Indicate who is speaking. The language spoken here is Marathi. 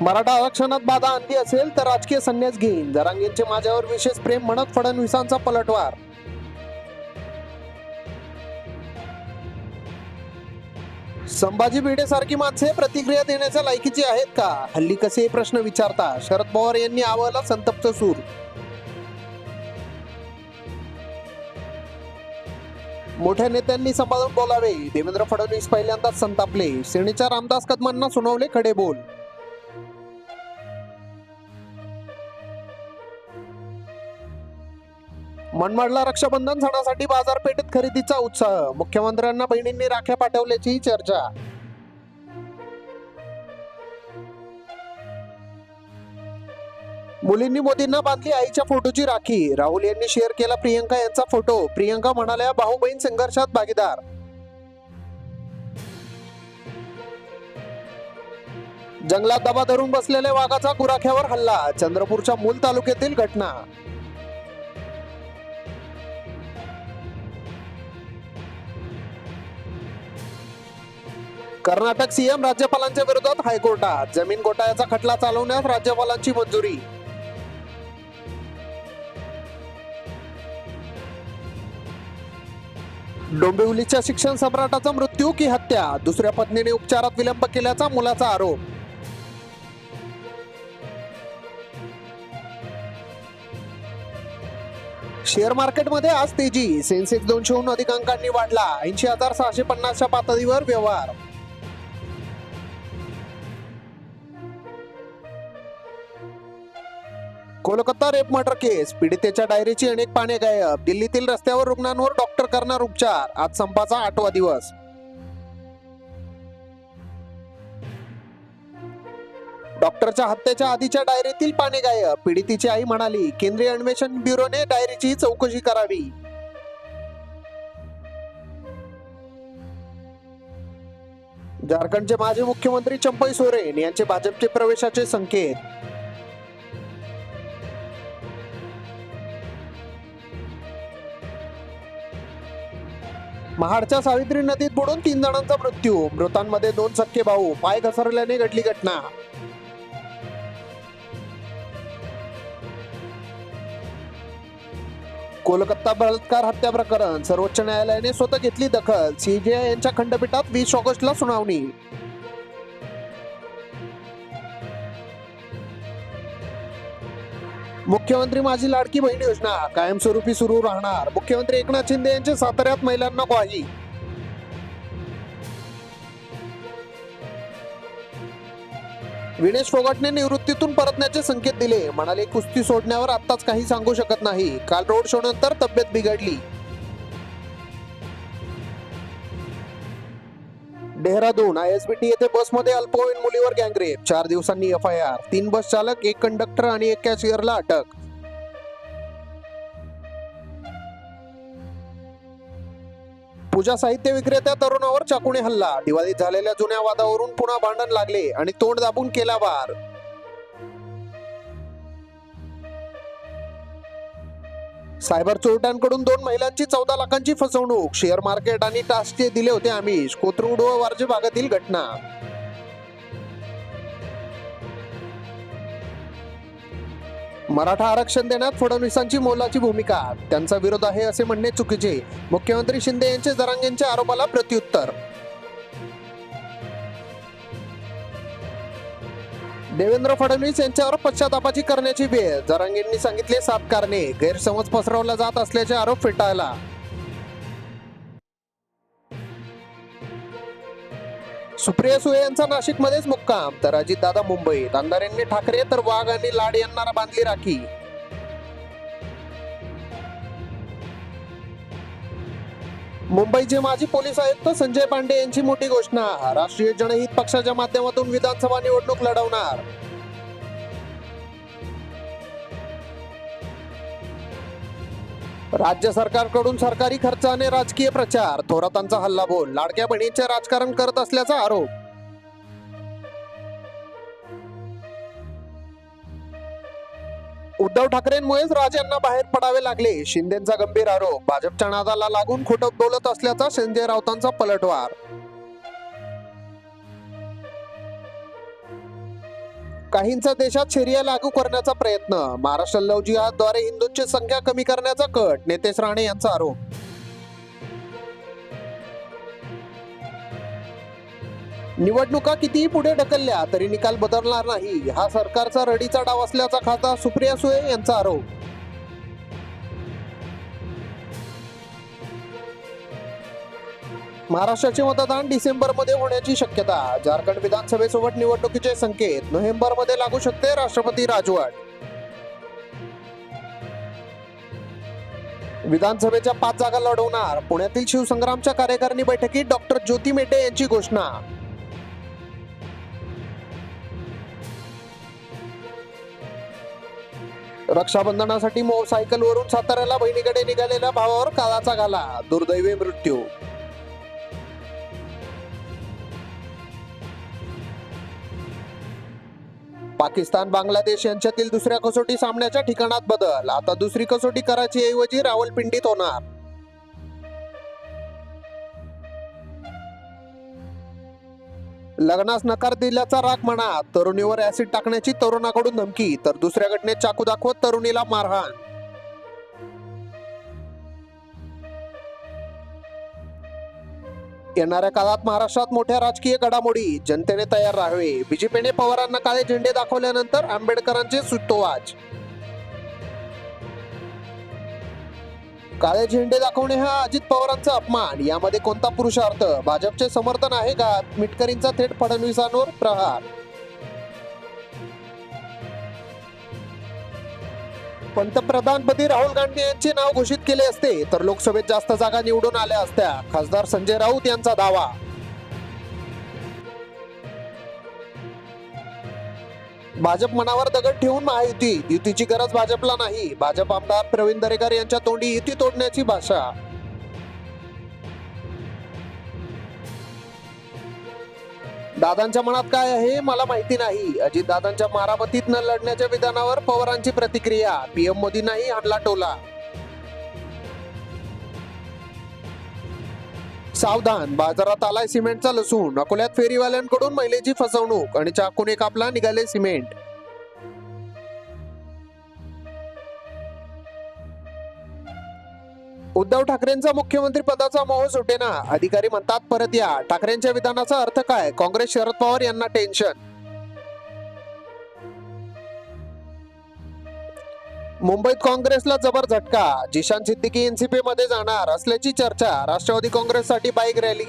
Speaker 1: मराठा आरक्षणात बाधा आणली असेल तर राजकीय संन्यास घेईन. जरांगेंचे माझ्यावर विशेष प्रेम म्हणत फडणवीसांचा पलटवार. संभाजी भिडे सारखी माणसे प्रतिक्रिया देण्याच्या लायकीची आहेत का? हल्ली कसे हे प्रश्न विचारता? शरद पवार यांनी आवाला संतप्त सूर. मोठ्या नेत्यांनी सांभाळून बोलावे. देवेंद्र फडणवीस पहिल्यांदाच संतापले. सेनेच्या रामदास कदमांना सुनावले खडे बोल मनमाडला रक्षाबंधन सणासाठी बाजारपेठेत खरेदीचा उत्साह. मुख्यमंत्र्यांना बहिणींनी राख्या पाठवल्याची चर्चा. मुलींनी मोदींना बांधली आईच्या फोटोची राखी. राहुल यांनी शेअर केला प्रियंका यांचा फोटो. प्रियंका म्हणाल्या भाऊ बहीण संघर्षात भागीदार. जंगलात दबा धरून बसलेल्या वाघाचा गुराख्यावर हल्ला. चंद्रपूरच्या मूल तालुक्यातील घटना. कर्नाटक सीएम राज्यपालांच्या विरोधात हायकोर्टात. जमीन घोटाळ्याचा खटला चालवण्यास राज्यपालांची मंजुरी. डोंबिवलीच्या शिक्षण सम्राटाचा मृत्यू की हत्या? दुसऱ्या पत्नीने उपचारात विलंब केल्याचा मुलाचा आरोप. शेअर मार्केटमध्ये आज तेजी. सेन्सेक्स दोनशेहून अधिक अंकांनी वाढला. ऐंशी हजार सहाशे पन्नासच्या पातळीवर व्यवहार. कोलकाता रेप मर्डर केस पीडितेच्या डायरीची अनेक पाने गायब दिल्लीतील रस्त्यावर रुग्णांवर डॉक्टर करणार उपचार आज संपाचा आठवा दिवस. डॉक्टरच्या हत्येच्या आधीच्या डायरीतील पाने गायब पीडितीची आई म्हणाली केंद्रीय अन्वेषण ब्युरोने डायरीची चौकशी करावी. झारखंडचे माजी मुख्यमंत्री चंपई सोरेन यांचे भाजपचे प्रवेशाचे संकेत. महाडच्या सावित्री नदीत बुडून तीन जणांचा मृत्यू. मृतांमध्ये दोन सख्खे भाऊ. पाय घसरल्याने घडली घटना. कोलकाता बलात्कार हत्या प्रकरण. सर्वोच्च न्यायालयाने स्वतः घेतली दखल. सीजेआय यांच्या खंडपीठात वीस ऑगस्टला सुनावणी. मुख्यमंत्री माझी लाडकी बहीण योजना कायमस्वरूपी सुरू राहणार. मुख्यमंत्री एकनाथ शिंदे यांचे साताऱ्यात महिलांना ग्वाही. विनेश फोगाटने निवृत्तीतून परतण्याचे संकेत दिले. म्हणाले कुस्ती सोडण्यावर आत्ताच काही सांगू शकत नाही. काल रोड शो नंतर तब्येत बिघडली. डेहराडून आयएसबीटी येथे बसमध्ये अल्पवयीन मुलीवर गँगरेप. चार दिवसांनी एफ आय आर तीन बस चालक एक कंडक्टर आणि एक कॅशियरला अटक. पूजा साहित्य विक्रेत्या तरुणावर चाकूने हल्ला. दिवाळीत झालेल्या जुन्या वादावरून पुन्हा भांडण लागले आणि तोंड दाबून केला वार. सायबर चोरट्यांकडून दोन महिलांची चौदा लाखांची फसवणूक. शेअर मार्केट आणि टास्कचे दिले होते आमिष. कोथरूड व वारजे भागातील घटना. मराठा आरक्षण देण्यात फडणवीसांची मोलाची भूमिका. त्यांचा विरोध आहे असे म्हणणे चुकीचे. मुख्यमंत्री शिंदे यांचे जरांगेंच्या आरोपाला प्रत्युत्तर. देवेंद्र फडणवीस यांच्यावर पश्चातापाची करण्याची वेळ. जरांगेंनी सांगितले सात कारणे. गैरसमज पसरवला जात असल्याचे आरोप फेटाळला. सुप्रिया सुळे यांचा नाशिकमध्येच मुक्काम. तर अजितदादा मुंबईत अंधारेंनी ठाकरे तर वाघ आणि लाड यांना बांधली राखी. मुंबईचे माजी पोलीस आयुक्त संजय पांडे यांची मोठी घोषणा. राष्ट्रीय जनहित पक्षाच्या माध्यमातून विधानसभा निवडणूक लढवणार. राज्य सरकारकडून सरकारी खर्चाने राजकीय प्रचार. थोरातांचा हल्लाबोल लाडक्या बहिणीचे राजकारण करत असल्याचा आरोप. उद्धव ठाकरेंमुळेच राज यांना बाहेर पडावे लागले. शिंदेचा गंभीर आरोप. भाजपच्या नादाला लागून खोटं बोलत असल्याचा संजय राऊतांचा पलटवार. काहींचा देशात शरिया लागू करण्याचा प्रयत्न. महाराष्ट्र लव जिहादद्वारे हिंदूंची संख्या कमी करण्याचा कट. नितेश राणे यांचा आरोप. निवडणुका कितीही पुढे ढकलल्या तरी निकाल बदलणार नाही. हा सरकारचा रडीचा डाव असल्याचा खासदार सुप्रिया सुळे यांचा आरोप. महाराष्ट्राचे मतदान डिसेंबरमध्ये होण्याची शक्यता. झारखंड विधानसभेसोबत निवडणुकीचे संकेत. नोव्हेंबरमध्ये लागू शकते राष्ट्रपती राजवट. विधानसभेच्या पाच जागा लढवणार. पुण्यातील शिवसंग्रामच्या कार्यकारिणी बैठकीत डॉक्टर ज्योती मेटे यांची घोषणा. रक्षाबंधनासाठी मोसायकलवरून साताऱ्याला बहिणीकडे निघालेल्या भावावर काळाचा घाला. दुर्दैवी मृत्यू. पाकिस्तान बांगलादेश यांच्यातील दुसऱ्या कसोटी सामन्याच्या ठिकाणात बदल. आता दुसरी कसोटी कराची ऐवजी रावलपिंडीत होणार. लग्नास नकार दिल्याचा राग म्हणा तरुणीवर ऍसिड टाकण्याची तरुणाकडून धमकी तर दुसऱ्या घटनेत चाकू दाखवत तरुणीला मारहाण. येणाऱ्या काळात महाराष्ट्रात मोठ्या राजकीय घडामोडी जनतेने तयार राहावे. बीजेपीने पवारांना काळे झेंडे दाखवल्यानंतर आंबेडकरांचे सुतोवाच. काळे झेंडे दाखवणे हा अजित पवारांचा अपमान. यामध्ये कोणता पुरुषार्थ? भाजपचे समर्थन आहे का? मिटकरींचा थेट फडणवीसांवर प्रहार. पंतप्रधानपदी राहुल गांधी यांचे नाव घोषित केले असते तर लोकसभेत जास्त जागा निवडून आल्या असत्या. खासदार संजय राऊत यांचा दावा. भाजप मनावर दगड ठेवून महायुती युतीची गरज भाजपला नाही. भाजप आमदार प्रवीण दरेकर यांच्या तोंडी युती तोडण्याची भाषा. दादांच्या मनात काय आहे मला माहिती नाही. अजित दादांच्या मारामतीत न लढण्याच्या विधानावर पवारांची प्रतिक्रिया. पीएम मोदींनाही हाणला टोला. सावधान. बाजारात आलाय सिमेंटचा लसूण. अकोल्यात फेरीवाल्यांकडून महिलेची फसवणूक आणि चाकूने कापला निघाले सिमेंट. उद्धव ठाकरेंचा मुख्यमंत्री पदाचा मोह सुटेना. अधिकारी म्हणतात परत या. ठाकरेंच्या विधानाचा अर्थ काय? काँग्रेस शरद पवार यांना टेन्शन. मुंबईत काँग्रेसला जबर झटका जिशान सिद्दीकी एनसीपी मध्ये जाणार असल्याची चर्चा राष्ट्रवादी काँग्रेससाठी बाईक रॅली